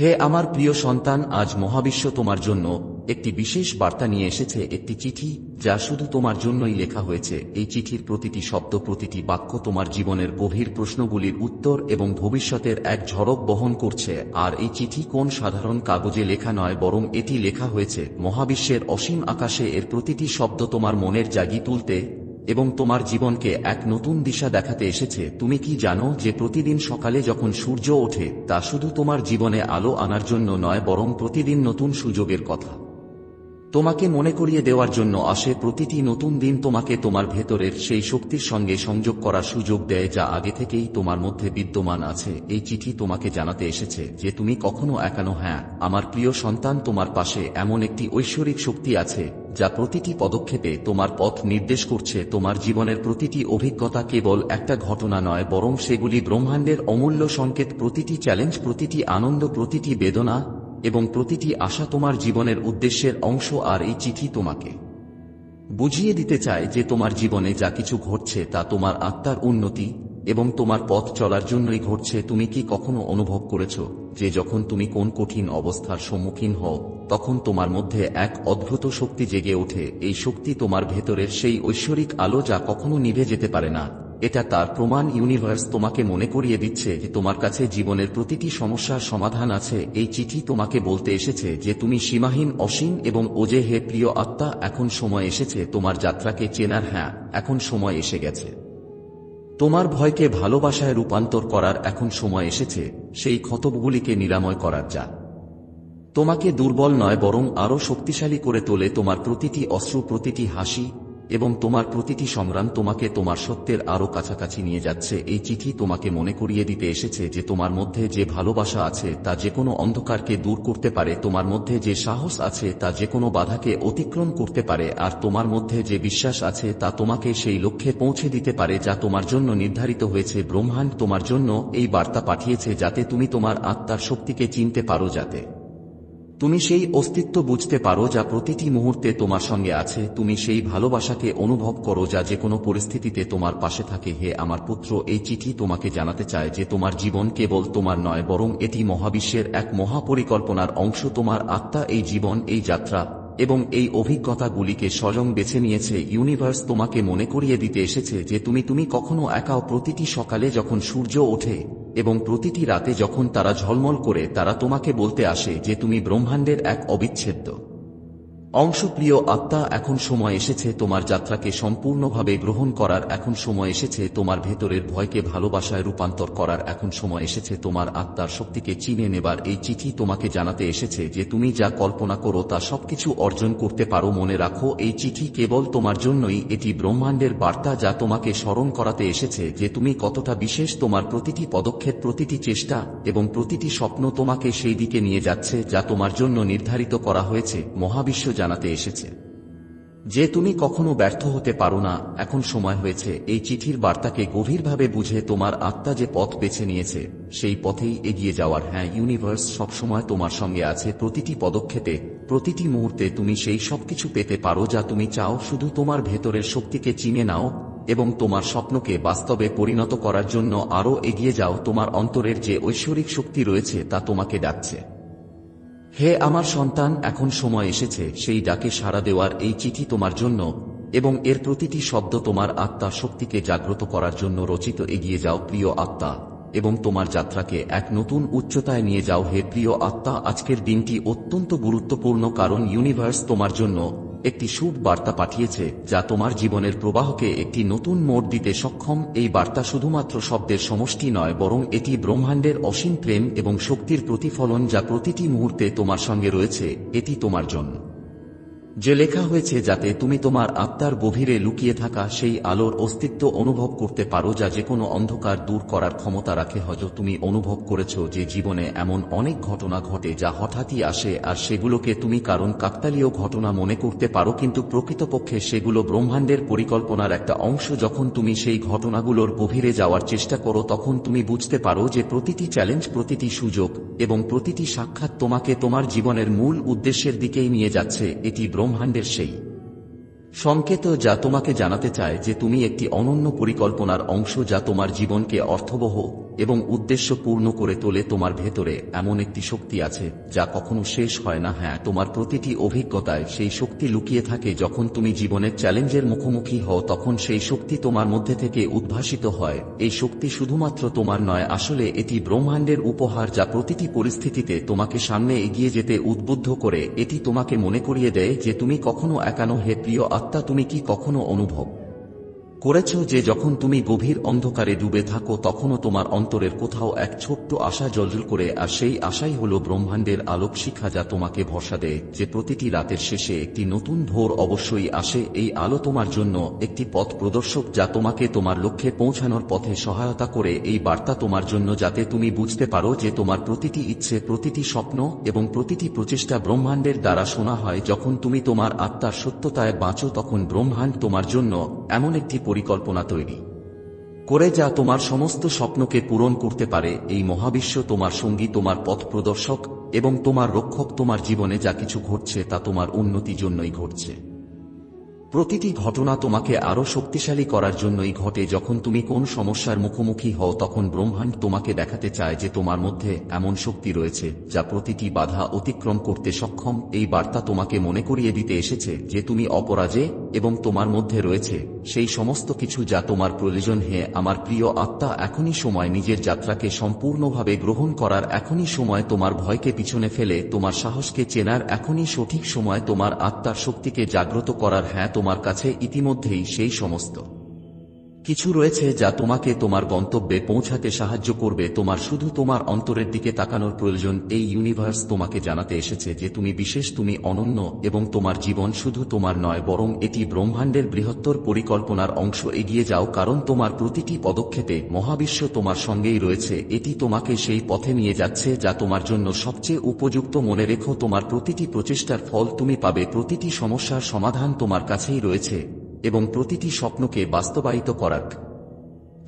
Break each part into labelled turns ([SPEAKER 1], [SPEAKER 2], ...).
[SPEAKER 1] হে আমার প্রিয় সন্তান, আজ মহাবিশ্ব তোমার জন্য একটি বিশেষ বার্তা নিয়ে এসেছে, একটি চিঠি, যা শুধু তোমার জন্যই লেখা হয়েছে। এই চিঠির প্রতিটি শব্দ, প্রতিটি বাক্য তোমার জীবনের গভীর প্রশ্নগুলির উত্তর এবং ভবিষ্যতের এক ঝড়ক বহন করছে। আর এই চিঠি কোন সাধারণ কাগজে লেখা নয়, বরং এটি লেখা হয়েছে, মহাবিশ্বের অসীম আকাশে এর প্রতিটি শব্দ তোমার মনের জাগি তুলতে এবং তোমার জীবনকে এক নতুন দিশা দেখাতে এসেছে। তুমি কি জানো যে প্রতিদিন সকালে যখন সূর্য ওঠে, তা শুধু তোমার জীবনে আলো আনার জন্য নয়, বরং প্রতিদিন নতুন সুযোগের কথা। তোমাকে মনে করিয়ে দেওয়ার জন্য আসে প্রতিটি নতুন দিন তোমাকে তোমার ভেতরের সেই শক্তির সঙ্গে সংযোগ করার সুযোগ দেয় যা আগে থেকেই তোমার মধ্যে বিদ্যমান আছে। এই চিঠি তোমাকে জানাতে এসেছে যে তুমি কখনো একানো হ্যাঁ আমার প্রিয় সন্তান তোমার পাশে এমন একটি ঐশ্বরিক শক্তি আছে, যা প্রতিটি পদক্ষেপে তোমার পথ নির্দেশ করছে। তোমার জীবনের প্রতিটি অভিজ্ঞতা কেবল একটা ঘটনা নয়, বরং সেগুলি ব্রহ্মাণ্ডের অমূল্য সংকেত, প্রতিটি চ্যালেঞ্জ, প্রতিটি আনন্দ, প্রতিটি বেদনা এবং প্রতিটি আশা তোমার জীবনের উদ্দেশ্যের অংশ আর এই চিঠি তোমাকে। বুঝিয়ে দিতে চায় যে তোমার জীবনে যা কিছু ঘটছে তা তোমার আত্মার উন্নতি এবং তোমার পথ চলার জন্যই ঘটছে তুমি কি কখনো অনুভব করেছ যে যখন তুমি কোন কঠিন অবস্থার সম্মুখীন হও, তখন তোমার মধ্যে এক অদ্ভুত শক্তি জেগে ওঠে। এই শক্তি তোমার ভেতরের সেই ঐশ্বরিক আলো যা কখনো নিভে যেতে পারে না। এটা তার প্রমাণ ইউনিভার্স তোমাকে মনে করিয়ে দিচ্ছে যে তোমার কাছে জীবনের প্রতিটি সমস্যার সমাধান আছে। এই চিঠি তোমাকে বলতে এসেছে যে তুমি সীমাহীন, অসীম এবং ওজে হে প্রিয় আত্মা, এখন সময় এসেছে তোমার যাত্রাকে চেনার হ্যাঁ এখন সময় এসে গেছে। তোমার ভয়কে ভালোবাসায় রূপান্তর করার এখন সময় এসেছে, সেই ক্ষতগুলিকে নিরাময় করার যা। তোমাকে দুর্বল নয়, বরং আরও শক্তিশালী করে তোলে তোমার প্রতিটি অশ্রু, প্রতিটি হাসি এবং তোমার প্রতিটি সংগ্রাম তোমাকে তোমার সত্যের আরও কাছাকাছি নিয়ে যাচ্ছে। এই চিঠি তোমাকে মনে করিয়ে দিতে এসেছে যে তোমার মধ্যে যে ভালোবাসা আছে, তা যে কোনো অন্ধকারকে দূর করতে পারে, তোমার মধ্যে যে সাহস আছে, তা যে কোনো বাধাকে অতিক্রম করতে পারে, আর তোমার মধ্যে যে বিশ্বাস আছে, তা তোমাকে সেই লক্ষ্যে পৌঁছে দিতে পারে, যা তোমার জন্য নির্ধারিত হয়েছে। ব্রহ্মাণ্ড তোমার জন্য এই বার্তা পাঠিয়েছে যাতে তুমি তোমার আত্মার শক্তিকে চিনতে পারো যাতে। তুমি সেই অস্তিত্ব বুঝতে পারো যা প্রতিটি মুহূর্তে তোমার সঙ্গে আছে। তুমি সেই ভালোবাসাকে অনুভব করো যা যে কোনো পরিস্থিতিতে তোমার পাশে থাকে। হে আমার পুত্র, এই চিঠি তোমাকে জানাতে চায় যে তোমার জীবন কেবল তোমার নয়, বরং এটি মহাবিশ্বের এক মহাপরিকল্পনার অংশ। তোমার আত্মা এই জীবন, এই যাত্রা এবং এই অভিজ্ঞতাগুলিকে স্বয়ং বেছে নিয়েছে। ইউনিভার্স তোমাকে মনে করিয়ে দিতে এসেছে যে তুমি তুমি কখনো একাও প্রতিটি সকালে যখন সূর্য ওঠে এবং প্রতিটি রাতে যখন তারা ঝলমল করে, তারা তোমাকে বলতে আসে যে তুমি ব্রহ্মাণ্ডের এক অবিচ্ছেদ্য। অংশ প্রিয় আত্মা, এখন সময় এসেছে তোমার যাত্রাকে সম্পূর্ণভাবে গ্রহণ করার, এখন সময় এসেছে তোমার ভেতরের ভয়কে ভালোবাসায় রূপান্তর করার, এখন সময় এসেছে তোমার আত্মার শক্তিকে চিনে নেবার। এই চিঠি তোমাকে জানাতে এসেছে যে তুমি যা কল্পনা করো তা সবকিছু অর্জন করতে পারো মনে রাখো। এই চিঠি কেবল তোমার জন্যই, এটি ব্রহ্মাণ্ডের বার্তা যা তোমাকে স্মরণ করাতে এসেছে যে তুমি কতটা বিশেষ তোমার প্রতিটি পদক্ষেপ, প্রতিটি চেষ্টা এবং প্রতিটি স্বপ্ন তোমাকে সেই দিকে নিয়ে যাচ্ছে যা তোমার জন্য নির্ধারিত করা হয়েছে। মহাবিশ্ব জানাতে এসেছে। যে তুমি কখনো ব্যর্থ হতে পারো না, এখন সময় হয়েছে, এই চিঠির বার্তাকে গভীরভাবে বুঝে তোমার আত্মা যে পথ বেছে নিয়েছে, সেই পথেই এগিয়ে যাওয়ার। হ্যাঁ ইউনিভার্স সবসময় তোমার সঙ্গে আছে, প্রতিটি পদক্ষেপে, প্রতিটি মুহূর্তে তুমি সেই সবকিছু পেতে পারো যা তুমি চাও, শুধু তোমার ভেতরের শক্তিকে চিনে নাও, এবং তোমার স্বপ্নকে বাস্তবে পরিণত করার জন্য আরও এগিয়ে যাও। তোমার অন্তরের যে ঐশ্বরিক শক্তি রয়েছে, তা তোমাকে ডাকছে। হে আমার সন্তান, এখন সময় এসেছে, সেই ডাকে সাড়া দেওয়ার এই চিঠি তোমার জন্য, এবং এর প্রতিটি শব্দ তোমার আত্মা শক্তিকে জাগ্রত করার জন্য রচিত এগিয়ে যাও, প্রিয় আত্মা, এবং তোমার যাত্রাকে এক নতুন উচ্চতায় নিয়ে যাও, হে প্রিয় আত্মা, আজকের দিনটি অত্যন্ত গুরুত্বপূর্ণ, কারণ ইউনিভার্স তোমার জন্য একটি শুভ বার্তা পাঠিয়েছে, যা তোমার জীবনের প্রবাহকে একটি নতুন মোড় দিতে সক্ষম। এই বার্তা শুধুমাত্র শব্দের সমষ্টি নয়, বরং এটি ব্রহ্মাণ্ডের অসীম প্রেম এবং শক্তির প্রতিফলন যা প্রতিটি মুহূর্তে তোমার সঙ্গে রয়েছে, এটি তোমার জন্য। যে লেখা হয়েছে যাতে তুমি তোমার আত্মার গভীরে লুকিয়ে থাকা সেই আলোর অস্তিত্ব অনুভব করতে পারো যা যে কোনো অন্ধকার দূর করার ক্ষমতা রাখে। হয়তো তুমি অনুভব করেছ যে জীবনে এমন অনেক ঘটনা ঘটে যা হঠাৎই আসে আর সেগুলোকে তুমি কারণ কাকতালীয় ঘটনা মনে করতে পারো, কিন্তু প্রকৃতপক্ষে সেগুলো ব্রহ্মাণ্ডের পরিকল্পনার একটা অংশ। যখন তুমি সেই ঘটনাগুলোর গভীরে যাওয়ার চেষ্টা করো, তখন তুমি বুঝতে পারো যে প্রতিটি চ্যালেঞ্জ, প্রতিটি সুযোগ এবং প্রতিটি সাক্ষাৎ তোমাকে তোমার জীবনের মূল উদ্দেশ্যের দিকেই নিয়ে যাচ্ছে। এটি ব্রহ্মাণ্ডের সেই। সংকেত যা তোমাকে জানাতে চায় যে তুমি একটি অনন্য পরিকল্পনার অংশ যা তোমার জীবনকে অর্থবহ এবং উদ্দেশ্য পূর্ণ করে তোলে তোমার ভেতরে এমন একটি শক্তি আছে, যা কখনো শেষ হয় না। হ্যাঁ তোমার প্রতিটি অভিজ্ঞতায় সেই শক্তি লুকিয়ে থাকে। যখন তুমি জীবনের চ্যালেঞ্জের মুখোমুখি হও, তখন সেই শক্তি তোমার মধ্যে থেকে উদ্ভাসিত হয়। এই শক্তি শুধুমাত্র তোমার নয়, আসলে এটি ব্রহ্মাণ্ডের উপহার যা প্রতিটি পরিস্থিতিতে তোমাকে সামনে এগিয়ে যেতে উদ্বুদ্ধ করে। এটি তোমাকে মনে করিয়ে দেয় যে তুমি কখনো একানো। হে প্রিয় আত্মা, তুমি কি কখনো অনুভব করেছ যে যখন তুমি গভীর অন্ধকারে ডুবে থাকো, তখনও তোমার অন্তরের কোথাও এক ছোট্ট আশা জলজল করে, আর সেই আশাই হল ব্রহ্মাণ্ডের আলোক শিখা যা তোমাকে ভরসা দেয় যে প্রতিটি রাতের শেষে একটি নতুন ভোর অবশ্যই আসে। এই আলো তোমার জন্য একটি পথ প্রদর্শক যা তোমাকে তোমার লক্ষ্যে পৌঁছানোর পথে সহায়তা করে। এই বার্তা তোমার জন্য যাতে তুমি বুঝতে পারো যে তোমার প্রতিটি ইচ্ছে, প্রতিটি স্বপ্ন এবং প্রতিটি প্রচেষ্টা ব্রহ্মাণ্ডের দ্বারা শোনা হয়। যখন তুমি তোমার আত্মার সত্যতায় বাঁচো, তখন ব্রহ্মাণ্ড তোমার জন্য এমন একটি পরিকল্পনা তৈরি। করে যা তোমার সমস্ত স্বপ্নকে পূরণ করতে পারে, এই মহাবিশ্ব তোমার সঙ্গী, তোমার পথ প্রদর্শক এবং তোমার রক্ষক তোমার জীবনে যা কিছু ঘটছে তা তোমার উন্নতি জন্যই ঘটছে। প্রতিটি ঘটনা তোমাকে আরও শক্তিশালী করার জন্যই ঘটে। যখন তুমি কোন সমস্যার মুখোমুখি হও, তখন ব্রহ্মাণ্ড তোমাকে দেখাতে চায় যে তোমার মধ্যে এমন শক্তি রয়েছে, যা প্রতিটি বাধা অতিক্রম করতে সক্ষম। এই বার্তা তোমাকে মনে করিয়ে দিতে এসেছে যে তুমি অপরাজে এবং তোমার মধ্যে রয়েছে সেই সমস্ত কিছু যা তোমার প্রয়োজন। হে আমার প্রিয় আত্মা, এখনই সময় নিজের যাত্রাকে সম্পূর্ণভাবে গ্রহণ করার। এখনই সময় তোমার ভয়কে পিছনে ফেলে, তোমার সাহসকে চেনার। এখনই সঠিক সময় তোমার আত্মার শক্তিকে জাগ্রত করার। হ্যাঁ তোমার কাছে ইতিমধ্যেই সেই সমস্ত। কিছু রয়েছে যা তোমাকে তোমার গন্তব্যে পৌঁছাতে সাহায্য করবে। তোমার শুধু তোমার অন্তরের দিকে তাকানোর প্রয়োজন। এই ইউনিভার্স তোমাকে জানাতে এসেছে যে তুমি বিশেষ, তুমি অনন্য এবং তোমার জীবন শুধু তোমার নয়, বরং এটি ব্রহ্মাণ্ডের বৃহত্তর পরিকল্পনার অংশ। এগিয়ে যাও, কারণ তোমার প্রতিটি পদক্ষেপে মহাবিশ্ব তোমার সঙ্গেই রয়েছে। এটি তোমাকে সেই পথে নিয়ে যাচ্ছে যা তোমার জন্য সবচেয়ে উপযুক্ত। মনে রেখো, তোমার প্রতিটি প্রচেষ্টার ফল তুমি পাবে। প্রতিটি সমস্যার সমাধান তোমার কাছেই রয়েছে। এবং প্রতিটি স্বপ্নকে বাস্তবায়িত করার।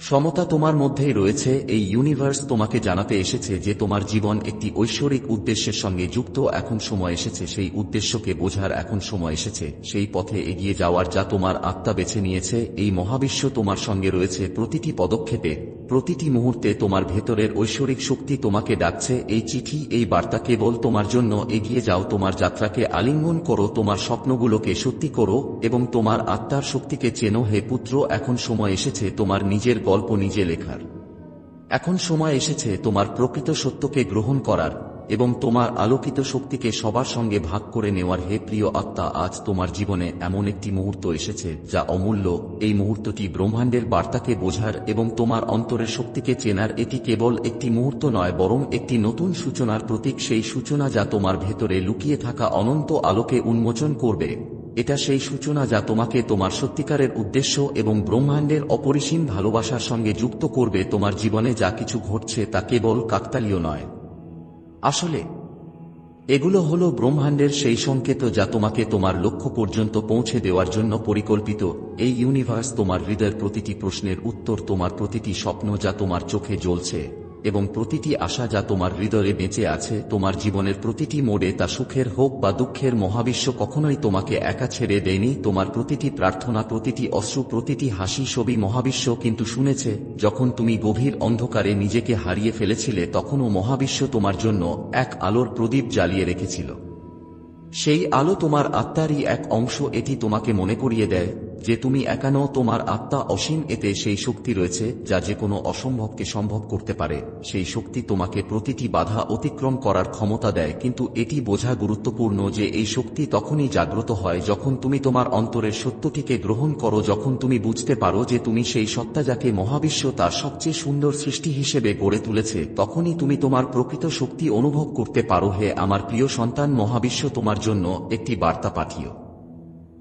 [SPEAKER 1] সমতা তোমার মধ্যেই রয়েছে, এই ইউনিভার্স তোমাকে জানাতে এসেছে যে তোমার জীবন একটি ঐশ্বরিক উদ্দেশ্যের সঙ্গে যুক্ত এখন সময় এসেছে, সেই উদ্দেশ্যকে বোঝার এখন সময় এসেছে, সেই পথে এগিয়ে যাওয়ার যা তোমার আত্মা বেছে নিয়েছে, এই মহাবিশ্ব তোমার সঙ্গে রয়েছে প্রতিটি পদক্ষেপে। প্রতিটি মুহূর্তে তোমার ভেতরের ঐশ্বরিক শক্তি তোমাকে ডাকছে, এই চিঠি, এই বার্তা কেবল তোমার জন্য, এগিয়ে যাও, তোমার যাত্রাকে আলিঙ্গন করো, তোমার স্বপ্নগুলোকে সত্যি করো, এবং তোমার আত্মার শক্তিকে চেনো, হে পুত্র, এখন সময় এসেছে তোমার নিজের গল্প নিজে লেখার। এখন সময় এসেছে তোমার প্রকৃত সত্যকে গ্রহণ করার। এবং তোমার আলোকিত শক্তিকে সবার সঙ্গে ভাগ করে নেওয়ার হে প্রিয় আত্মা, আজ তোমার জীবনে এমন একটি মুহূর্ত এসেছে যা অমূল্য। এই মুহূর্তটি ব্রহ্মাণ্ডের বার্তাকে বোঝার এবং তোমার অন্তরের শক্তিকে চেনার এটি কেবল একটি মুহূর্ত নয়, বরং একটি নতুন সূচনার প্রতীক। সেই সূচনা যা তোমার ভেতরে লুকিয়ে থাকা অনন্ত আলোকে উন্মোচন করবে। এটা সেই সূচনা যা তোমাকে তোমার সত্যিকারের উদ্দেশ্য এবং ব্রহ্মাণ্ডের অপরিসীম ভালোবাসার সঙ্গে যুক্ত করবে। তোমার জীবনে যা কিছু ঘটছে তা কেবল কাকতালীয় নয়। আসলে, এগুলো হল ব্রহ্মাণ্ডের সেই সংকেত যা তোমাকে তোমার লক্ষ্য পর্যন্ত পৌঁছে দেওয়ার জন্য পরিকল্পিত। এই ইউনিভার্স তোমার হৃদয়ের প্রতিটি প্রশ্নের উত্তর, তোমার প্রতিটি স্বপ্ন যা তোমার চোখে জ্বলছে। এবং প্রতিটি আশা যা তোমার হৃদয়ে বেঁচে আছে, তোমার জীবনের প্রতিটি মোড়ে তা সুখের হোক বা দুঃখের মহাবিশ্ব কখনোই তোমাকে একা ছেড়ে দেয়নি। তোমার প্রতিটি প্রার্থনা, প্রতিটি অশ্রু, প্রতিটি হাসি, ছবি মহাবিশ্ব কিন্তু শুনেছে, যখন তুমি গভীর অন্ধকারে নিজেকে হারিয়ে ফেলেছিলে, তখনও মহাবিশ্ব তোমার জন্য এক আলোর প্রদীপ জ্বালিয়ে রেখেছিল। সেই আলো তোমার আত্মারই এক অংশ, এটি তোমাকে মনে করিয়ে দেয়। যে তুমি একানো তোমার আত্মা অসীম, এতে সেই শক্তি রয়েছে যা যে কোনো অসম্ভবকে সম্ভব করতে পারে। সেই শক্তি তোমাকে প্রতিটি বাধা অতিক্রম করার ক্ষমতা দেয়, কিন্তু এটি বোঝা গুরুত্বপূর্ণ যে এই শক্তি তখনই জাগ্রত হয় যখন তুমি তোমার অন্তরের সত্যটিকে গ্রহণ করো, যখন তুমি বুঝতে পারো যে তুমি সেই সত্তা যাকে মহাবিশ্ব তার সবচেয়ে সুন্দর সৃষ্টি হিসেবে গড়ে তুলেছে, তখনই তুমি তোমার প্রকৃত শক্তি অনুভব করতে পারো। হে আমার প্রিয় সন্তান, মহাবিশ্ব তোমার জন্য একটি বার্তা পাঠিও।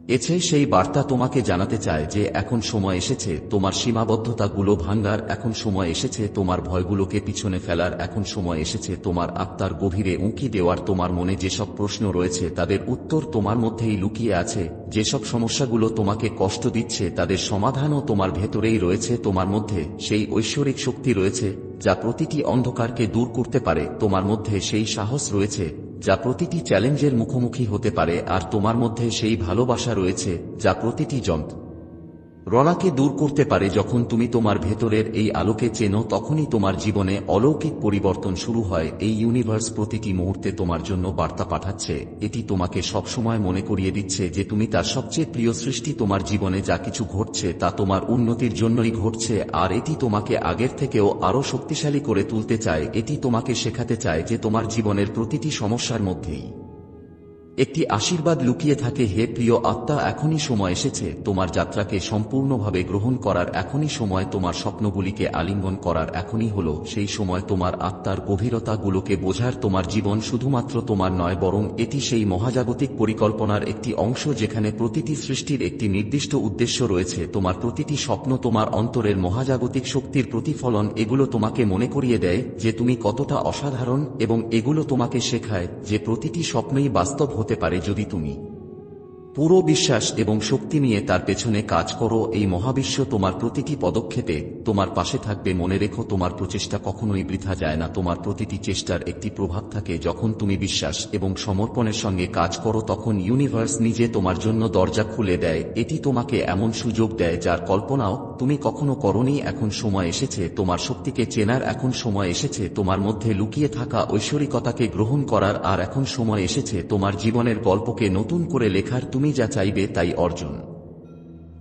[SPEAKER 1] এছে সেই বার্তা তোমাকে জানাতে চায় যে এখন সময় এসেছে, তোমার সীমাবদ্ধতাগুলো ভাঙ্গার, এখন সময় এসেছে, তোমার ভয়গুলোকে পিছনে ফেলার, এখন সময় এসেছে, তোমার আত্মার গভীরে উঁকি দেওয়ার, তোমার মনে যেসব প্রশ্ন রয়েছে, তাদের উত্তর তোমার মধ্যেই লুকিয়ে আছে, যেসব সমস্যাগুলো তোমাকে কষ্ট দিচ্ছে, তাদের সমাধানও তোমার ভেতরেই রয়েছে, তোমার মধ্যে সেই ঐশ্বরিক শক্তি রয়েছে, যা প্রতিটি অন্ধকারকে দূর করতে পারে, তোমার মধ্যে সেই সাহস রয়েছে যা প্রতিটি চ্যালেঞ্জের মুখোমুখি হতে পারে আর তোমার মধ্যে সেই ভালোবাসা রয়েছে যা প্রতিটি যন্ত্র। রলাকে দূর করতে পারে যখন তুমি তোমার ভেতরের এই আলোকে চেনো তখনই তোমার জীবনে অলৌকিক পরিবর্তন শুরু হয়। এই ইউনিভার্স প্রতিটি মুহূর্তে তোমার জন্য বার্তা পাঠাচ্ছে। এটি তোমাকে সবসময় মনে করিয়ে দিচ্ছে যে তুমি তার সবচেয়ে প্রিয় সৃষ্টি, তোমার জীবনে যা কিছু ঘটছে তা তোমার উন্নতির জন্যই ঘটছে, আর এটি তোমাকে আগের থেকেও আরও শক্তিশালী করে তুলতে চায়। এটি তোমাকে শেখাতে চায় যে তোমার জীবনের প্রতিটি সমস্যার মধ্যেই একটি আশীর্বাদ লুকিয়ে থাকে, হে প্রিয় আত্মা, এখনই সময় এসেছে, তোমার যাত্রাকে সম্পূর্ণভাবে গ্রহণ করার, এখনই সময় তোমার স্বপ্নগুলিকে আলিঙ্গন করার, এখনই হল, সেই সময় তোমার আত্মার গভীরতাগুলোকে বোঝার, তোমার জীবন শুধুমাত্র তোমার নয়, বরং এটি সেই মহাজাগতিক পরিকল্পনার একটি অংশ যেখানে প্রতিটি সৃষ্টির একটি নির্দিষ্ট উদ্দেশ্য রয়েছে, তোমার প্রতিটি স্বপ্ন তোমার অন্তরের মহাজাগতিক শক্তির প্রতিফলন, এগুলো তোমাকে মনে করিয়ে দেয় যে তুমি কতটা অসাধারণ এবং এগুলো তোমাকে শেখায় যে প্রতিটি স্বপ্নই বাস্তব হতে পারে যদি তুমি। পুরো বিশ্বাস এবং শক্তি নিয়ে তার পেছনে কাজ করো, এই মহাবিশ্ব তোমার প্রতিটি পদক্ষেপে তোমার পাশে থাকবে। মনে রেখো, তোমার প্রচেষ্টা কখনোই বৃথা যায় না। তোমার প্রতিটি চেষ্টার একটি প্রভাব থাকে। যখন তুমি বিশ্বাস এবং সমর্পণের সঙ্গে কাজ করো, তখন ইউনিভার্স নিজে তোমার জন্য দরজা খুলে দেয়। এটি তোমাকে এমন সুযোগ দেয় যার কল্পনাও তুমি কখনো করনি। এখন সময় এসেছে, তোমার শক্তিকে চেনার। এখন সময় এসেছে, তোমার মধ্যে লুকিয়ে থাকা ঐশ্বরিকতাকে গ্রহণ করার। আর এখন সময় এসেছে, তোমার জীবনের গল্পকে নতুন করে লেখার। তুমি যা চাইবে তাই অর্জন।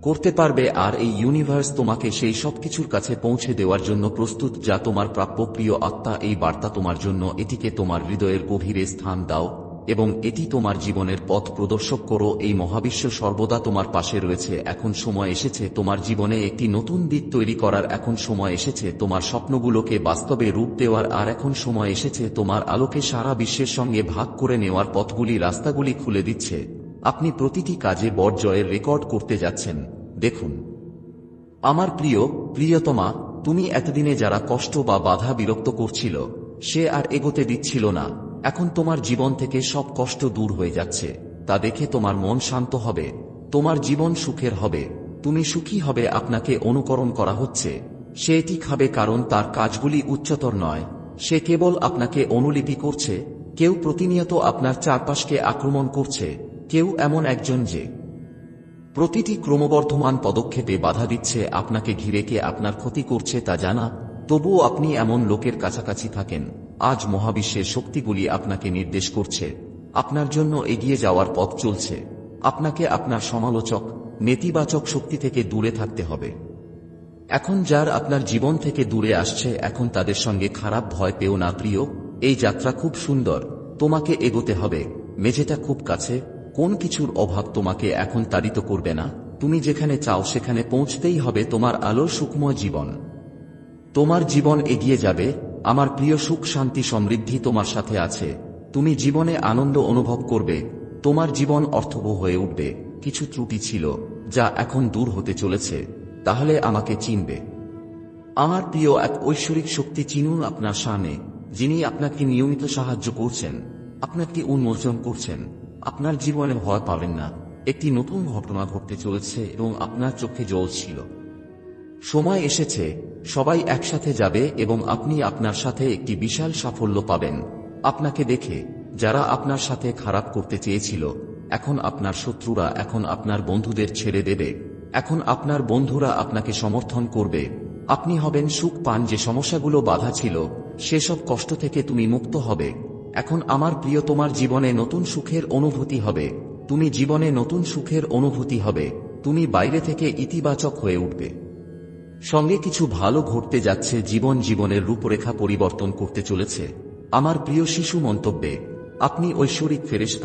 [SPEAKER 1] করতে পারবে আর এই ইউনিভার্স তোমাকে সেই সব কিছুর কাছে পৌঁছে দেওয়ার জন্য প্রস্তুত যা তোমার প্রাপ্য প্রিয় আত্মা এই বার্তা তোমার জন্য এটিকে তোমার হৃদয়ের গভীরে স্থান দাও এবং এটি তোমার জীবনের পথ প্রদর্শক করো। এই মহাবিশ্ব সর্বদা তোমার পাশে রয়েছে। এখন সময় এসেছে তোমার জীবনে একটি নতুন দিক তৈরি করার। এখন সময় এসেছে তোমার স্বপ্নগুলোকে বাস্তবে রূপ দেওয়ার। আর এখন সময় এসেছে তোমার আলোকে সারা বিশ্বের সঙ্গে ভাগ করে নেওয়ার। পথগুলি রাস্তাগুলি খুলে দিচ্ছে। আপনি প্রতিটি কাজে বরজয়ের রেকর্ড করতে যাচ্ছেন। দেখুন। আমার প্রিয়, প্রিয়তমা, তুমি এতদিনে যারা কষ্ট বা বাধা বিরক্ত করছিল, সে আর এগোতে দিচ্ছিল না। এখন তোমার জীবন থেকে সব কষ্ট দূর হয়ে যাচ্ছে। তা দেখে তোমার মন শান্ত হবে। তোমার জীবন সুখের হবে। তুমি সুখী হবে আপনাকে অনুকরণ করা হচ্ছে। সে এটি খাবে কারণ তার কাজগুলি উচ্চতর নয়। সে কেবল আপনাকে অনুলিপি করছে। কেউ প্রতিনিয়ত আপনার চারপাশকে আক্রমণ করছে। কেউ এমন একজন যে প্রতিটি ক্রমবর্ধমান পদক্ষেপে বাধা দিচ্ছে আপনাকে ঘিরে কে আপনার ক্ষতি করছে তা জানা, তবুও আপনি এমন লোকের কাছাকাছি থাকেন, আজ মহাবিশ্বের শক্তিগুলি আপনাকে নির্দেশ করছে, আপনার জন্য এগিয়ে যাওয়ার পথ চলছে, আপনাকে আপনার সমালোচক, নেতিবাচক শক্তি থেকে দূরে থাকতে হবে। এখন যার আপনার জীবন থেকে দূরে আসছে, এখন তাদের সঙ্গে খারাপ ভয় পেও না প্রিয়, এই যাত্রা খুব সুন্দর, তোমাকে এগোতে হবে, মেঝেটা খুব কাছে কোন কিছুর অভাব তোমাকে এখন তাড়িত করবে না? তুমি যেখানে চাও সেখানে পৌঁছতেই হবে তোমার আলোর সুখময় জীবন। তোমার জীবন এগিয়ে যাবে, আমার প্রিয় সুখ শান্তি সমৃদ্ধি তোমার সাথে আছে। তুমি জীবনে আনন্দ অনুভব করবে, তোমার জীবন অর্থবহ হয়ে উঠবে। কিছু ত্রুটি ছিল, যা এখন দূর হতে চলেছে, তাহলে আমাকে চিনবে। আমার প্রিয় এক ঐশ্বরিক শক্তি চিনুন আপনার সামনে, যিনি আপনাকে নিয়মিত সাহায্য করছেন, আপনাকে উন্মোচন করছেন। আপনার জীবনে ভয় পাবেন না। একটি নতুন ঘটনা ঘটতে চলেছে এবং আপনার চোখে জল ছিল। সময় এসেছে, সবাই একসাথে যাবে এবং আপনি আপনার সাথে একটি বিশাল সাফল্য পাবেন। আপনাকে দেখে, যারা আপনার সাথে খারাপ করতে চেয়েছিল, এখন আপনার শত্রুরা, এখন আপনার বন্ধুদের ছেড়ে দেবে। এখন আপনার বন্ধুরা আপনাকে সমর্থন করবে। আপনি হবেন সুখ পান যে সমস্যাগুলো বাধা ছিল, সেসব কষ্ট থেকে তুমি মুক্ত হবে। এখন আমার প্রিয়, তোমার জীবনে নতুন সুখের অনুভূতি হবে। তুমি জীবনে নতুন সুখের অনুভূতি হবে। তুমি বাইরে থেকে ইতিবাচক হয়ে উঠবে। সঙ্গে কিছু ভালো ঘটতে যাচ্ছে, জীবন জীবনের রূপরেখা পরিবর্তন করতে চলেছে। আমার প্রিয় শিশু মন্তব্যে, আপনি ঐশ্বরিক ফেরেশতা